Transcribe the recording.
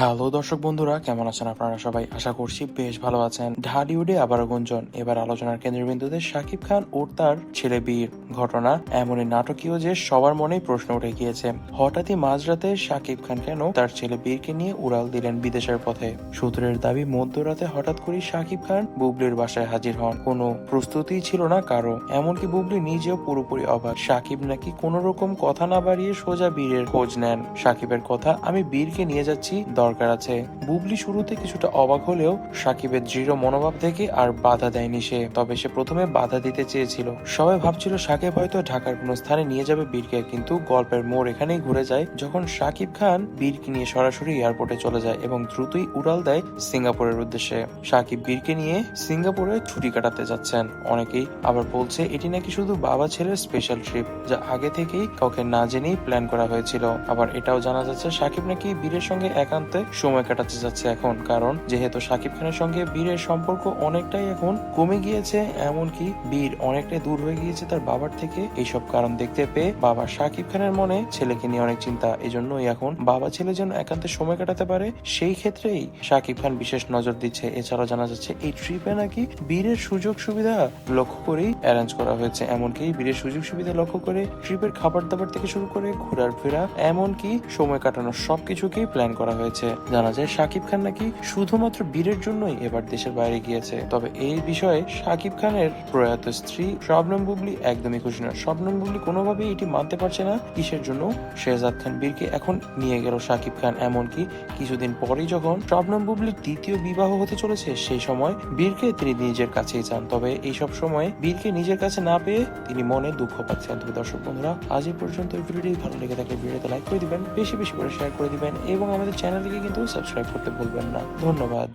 Hello দর্শক বন্ধুরা, কেমন আছেন আপনারা সবাই? আশা করছি বেশ ভালো আছেন। ঢালিউডে আবারও গুঞ্জন। এবার আলোচনার কেন্দ্রবিন্দুতে শাকিব খান ও তার ছেলে বীর ঘটনা। এমনই নাটকীয় যে সবার মনেই প্রশ্ন উঠে গিয়েছে। হঠাৎই মাঝরাতে শাকিব খান কেন তার ছেলে বীরকে নিয়ে উড়াল দিলেন বিদেশের পথে? সূত্রের দাবি, মধ্যরাতে হঠাৎ করেই শাকিব খান বুবলির বাসায় হাজির হন। কোনো প্রস্তুতি ছিল না কারও। এমনকি বুবলি নিজেও পুরোপুরি অবাক। শাকিব নাকি কোনো রকম কথা না বাড়িয়ে সোজা বীরের খোঁজ নেন। শাকিবের কথা, আমি বীরকে নিয়ে যাচ্ছি দরকার আছে। বুবলি শুরুতে কিছুটা অবাক হলেও সাকিবের দৃঢ় মনোভাব থেকে আর বাধা দেয়নি সে। তবে সে প্রথমে বাধা দিতে চেয়েছিল। সবাই ভাবছিল সাকিব হয়তো ঢাকার কোনো স্থানে নিয়ে যাবে বীরকে, কিন্তু গল্পের মোড় এখানেই ঘুরে যায় যখন সাকিব খান বীরকে নিয়ে সরাসরি এয়ারপোর্টে চলে যায় এবং দ্রুতই উড়াল দেয় সিঙ্গাপুরের উদ্দেশ্যে। সাকিব বীরকে নিয়ে সিঙ্গাপুরে ছুটি কাটাতে যাচ্ছেন। অনেকেই আবার বলছে, এটি নাকি শুধু বাবা ছেলের স্পেশাল ট্রিপ যা আগে থেকেই কাউকে না জেনেই প্ল্যান করা হয়েছিল। আবার এটাও জানা যাচ্ছে, সাকিব নাকি বীরের সঙ্গে একান্তে সময় কাটাতে যাচ্ছে এখন, কারণ যেহেতু সাকিব খানের সঙ্গে বীরের সম্পর্ক অনেকটাই এখন কমে গিয়েছে, এমনকি বীর অনেকটাই দূর হয়ে গিয়েছে তার বাবার থেকে। এইসব কারণ দেখতে পেয়ে বাবা সাকিব খানের মনে ছেলেকে নিয়ে অনেক চিন্তা। এজন্যই এখন বাবা ছেলে যেন একান্তে সময় কাটাতে পারে, সেই ক্ষেত্রেই সাকিব খান বিশেষ নজর দিচ্ছে। এছাড়াও জানা যাচ্ছে, এই ট্রিপে নাকি বীরের সুযোগ সুবিধা লক্ষ্য করেই অ্যারেঞ্জ করা হয়েছে। এমনকি বীরের সুযোগ সুবিধা লক্ষ্য করে ট্রিপের খাবার দাবার থেকে শুরু করে ঘোরার ফেরা, এমনকি সময় কাটানোর সবকিছুকেই প্ল্যান করা হয়েছে। জানা যায় সাকিব খান নাকি শুধুমাত্র বীরের জন্যই এবার দেশের বাইরে গিয়েছে। তবে এই বিষয়ে সাকিব খানের প্রয়াত স্ত্রী শবনম বুবলি একদমই খুশি নয়। শবনম বুবলি কোনোভাবেই এটি মানতে পারছে না, কিসের জন্য? শেহজাদ খান বীরকে এখন নিয়ে গেল সাকিব খান। এমনকি কিছুদিন পরেই যখন শবনম বুবলির দ্বিতীয় বিবাহ হতে চলেছে, সেই সময় বীরকে তিনি নিজের কাছেই চান। তবে এই সব সময় বীরকে নিজের কাছে না পেয়ে তিনি মনে দুঃখ পাচ্ছেন। তবে দর্শক বন্ধুরা, আজ এই পর্যন্ত ভিডিওটি ভালো লেগে থাকলে ভিডিওতে লাইক করে দিবেন, বেশি বেশি করে শেয়ার করে দিবেন এবং আমাদের চ্যানেলটিকে কিন্তু সাবস্ক্রাইব করতে ভুলবেন না ধন্যবাদ